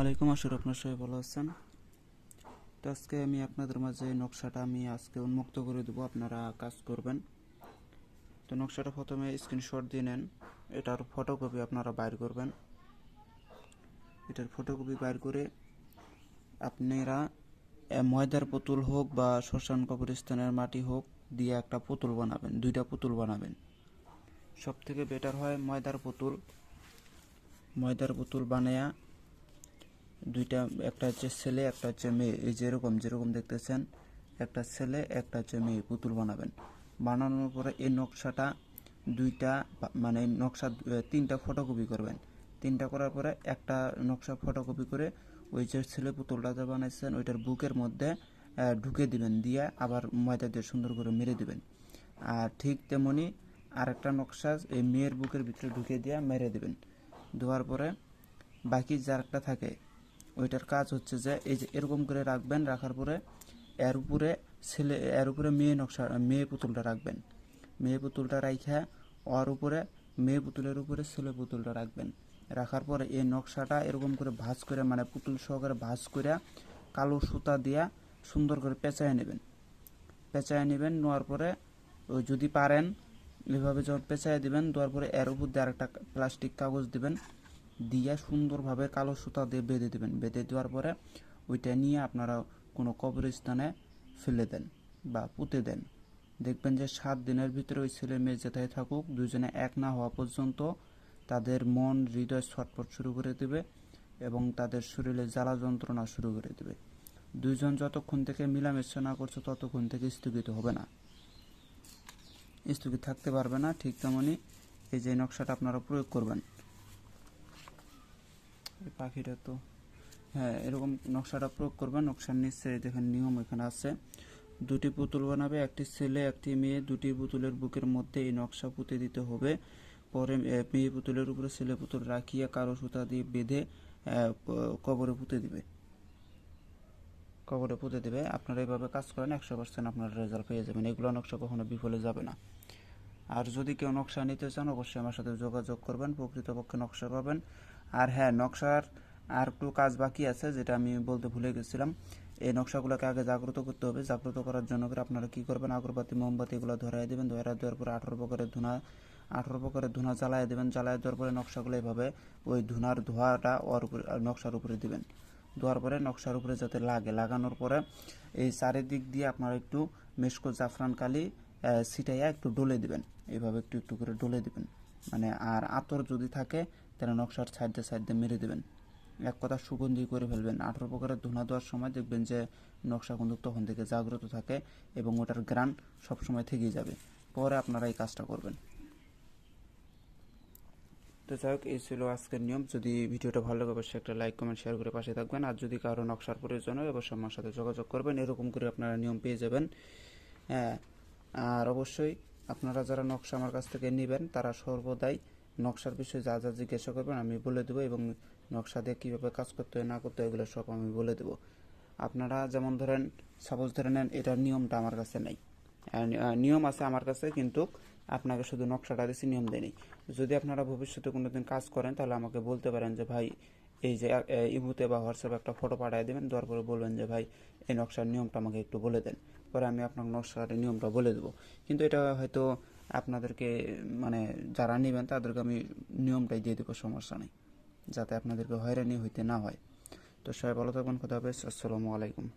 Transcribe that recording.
আলাইকুম আসলে আপনার সবাই ভালো আছেন? তো আজকে আমি আপনাদের মাঝে নকশাটা আমি আজকে উন্মুক্ত করে দেবো, আপনারা কাজ করবেন। তো নকশাটা প্রথমে স্ক্রিনশট দিয়ে নেন, এটার ফটোকপি আপনারা বাইর করবেন। এটার ফটোকপি বাইর করে আপনারা ময়দার পুতুল হোক বা শ্মশান কবরস্থানের মাটি হোক দিয়ে একটা পুতুল বানাবেন, দুইটা পুতুল বানাবেন। সব থেকে বেটার হয় ময়দার পুতুল। ময়দার পুতুল বানায়া দুইটা, একটা হচ্ছে ছেলে, একটা হচ্ছে মেয়ে। এই যেরকম যেরকম দেখতেছেন, একটা ছেলে, একটা হচ্ছে মেয়ে, পুতুল বানাবেন। বানানোর পরে এই নকশাটা দুইটা মানে নকশা তিনটা ফটোকপি করবেন। তিনটা করার পরে একটা নকশা ফটোকপি করে ওই যে ছেলে পুতুলটা যে বানাইছেন, ওইটার বুকের মধ্যে ঢুকে দিবেন, দিয়ে আবার ময়দা দিয়ে সুন্দর করে মেরে দিবেন। আর ঠিক তেমনি আরেকটা নকশা, এই মেয়ের বুকের ভিতরে ঢুকে দিয়ে মেরে দিবেন। দেওয়ার পরে বাকি যারটা থাকে ওইটার কাজ হচ্ছে যে, এই যে এরকম করে রাখবেন, রাখার পরে এর উপরে ছেলে, এর উপরে মেয়ে নকশা, মেয়ে পুতুলটা রাখবেন। মেয়ে পুতুলটা রাইখা, ওর উপরে মেয়ে পুতুলের উপরে ছেলে পুতুলটা রাখবেন। রাখার পরে এই নকশাটা এরকম করে ভাঁজ করে মানে পুতুল সহকারে ভাঁজ করে কালো সুতা দিয়া সুন্দর করে পেঁচায় নেবেন। পেঁচায় নেবেন, নেওয়ার পরে যদি পারেন, এভাবে যখন পেঁচায় দিবেন, দেওয়ার পরে এর উপর দিয়ে আরেকটা প্লাস্টিক কাগজ দিবেন। দিয়ে সুন্দরভাবে কালো সুতা দিয়ে বেঁধে দেবেন। বেঁধে দেওয়ার পরে ওইটা নিয়ে আপনারা কোনো কবরস্থানে ফেলে দেন বা পুঁতে দেন। দেখবেন যে সাত দিনের ভিতরে ওই ছেলে মেয়ে যেথায় থাকুক দুজনে এক না হওয়া পর্যন্ত তাদের মন, হৃদয় ছটফট শুরু করে দেবে এবং তাদের শরীরে জ্বালা যন্ত্রণা শুরু করে দেবে। দুইজন যতক্ষণ থেকে মিলামেশা না করছে ততক্ষণ থেকে স্থগিত হবে না। স্থগিত থাকতে পারবে না, ঠিক তেমনই এই যে নকশাটা আপনারা প্রয়োগ করবেন। পাখিটা তো হ্যাঁ এরকম নকশাটা প্রয়োগ করবেন নকশার নিচে দেখেন নিয়ম এখানে আছে। দুটি পুতুল বানাবে, একটি ছেলে, একটি মেয়ে, দুটি পুতুলের বুকের মধ্যে এই নকশা পুঁতে দিতে হবে। পরে মেয়ে পুতুলের উপরে ছেলে পুতুল রাখিয়া কারও সুতা দিয়ে বেঁধে কবরে পুঁতে দিবে। কবরে পুঁতে দেবে। আপনারা এইভাবে কাজ করেন, একশো পার্সেন্ট আপনারা রেজাল্ট পেয়ে যাবেন। এগুলো নকশা কখনো বিফলে যাবে না। আর যদি কেউ নকশা নিতে চান, অবশ্যই আমার সাথে যোগাযোগ করবেন, প্রকৃতপক্ষে নকশা পাবেন। আর হ্যাঁ নকশার আর একটু কাজ বাকি আছে যেটা আমি বলতে ভুলে গেছিলাম। এই নকশাগুলোকে আগে জাগ্রত করতে হবে। জাগ্রত করার জন্য করে আপনারা কী করবেন? আগরবাতি, মোমবাতি এগুলো ধরাই দেবেন। ধরাই দেওয়ার পরে আঠারো প্রকারের ধুনা, আঠারো প্রকারের ধুনা জ্বালায় দেবেন। জ্বালায় দেওয়ার পরে নকশাগুলো এভাবে ওই ধুনার ধোঁয়াটা ওর উপরে, নকশার উপরে দিবেন। দেওয়ার পরে নকশার উপরে যাতে লাগে। লাগানোর পরে এই চারিদিক দিয়ে আপনারা একটু মেশকো জাফরান কালি ছিটাইয়া একটু ডলে দিবেন। এইভাবে একটু একটু করে ডলে দিবেন। মানে আর আতর যদি থাকে তাহলে নকশার সাইডে সাইডে মেরে দেবেন। এক কথা সুগন্ধি করে ফেলবেন। আঠারো প্রকারের ধুনা দেওয়ার সময় দেখবেন যে নকশা কিন্তু তখন থেকে জাগ্রত থাকে এবং ওটার গ্রান সবসময় থেকেই যাবে। পরে আপনারা এই কাজটা করবেন। তো যাই হোক, এই ছিল আজকের নিয়ম। যদি ভিডিওটা ভালো লাগে, অবশ্যই একটা লাইক, কমেন্ট, শেয়ার করে পাশে থাকবেন। আর যদি কারও নকশার প্রয়োজন হয়, অবশ্যই আমার সাথে যোগাযোগ করবেন। এরকম করে আপনারা নিয়ম পেয়ে যাবেন। হ্যাঁ আর অবশ্যই আপনারা যারা নকশা আমার কাছ থেকে নেবেন, তারা সর্বদাই নকশার বিষয়ে যা যা জিজ্ঞাসা করবেন আমি বলে দেবো এবং নকশা দিয়ে কীভাবে কাজ করতে হয়, না করতে হয় এগুলো সব আমি বলে দেবো। আপনারা যেমন ধরেন সাপোজ ধরে নেন এটার নিয়মটা আমার কাছে নেই। নিয়ম আছে আমার কাছে, কিন্তু আপনাকে শুধু নকশাটা দিচ্ছি নিয়ম দেয়নি যদি আপনারা ভবিষ্যতে কোনোদিন কাজ করেন, তাহলে আমাকে বলতে পারেন যে, ভাই, এই যে ইমুতে বা হোয়াটসঅ্যাপে একটা ফটো পাঠিয়ে দেবেন, দেওয়ার পরে বলবেন যে, ভাই, এই নকশার নিয়মটা আমাকে একটু বলে দেন। পরে আমি আপনার নকশার নিয়মটা বলে দেবো। কিন্তু এটা হয়তো আপনাদেরকে মানে যারা নেবেন তাদেরকে আমি নিয়মটাই দিয়ে দেবো, সমস্যা নেই। যাতে আপনাদেরকে হয়রানি হইতে না হয়। তো সবাই ভালো থাকবেন কথা হবে আসসালামু আলাইকুম।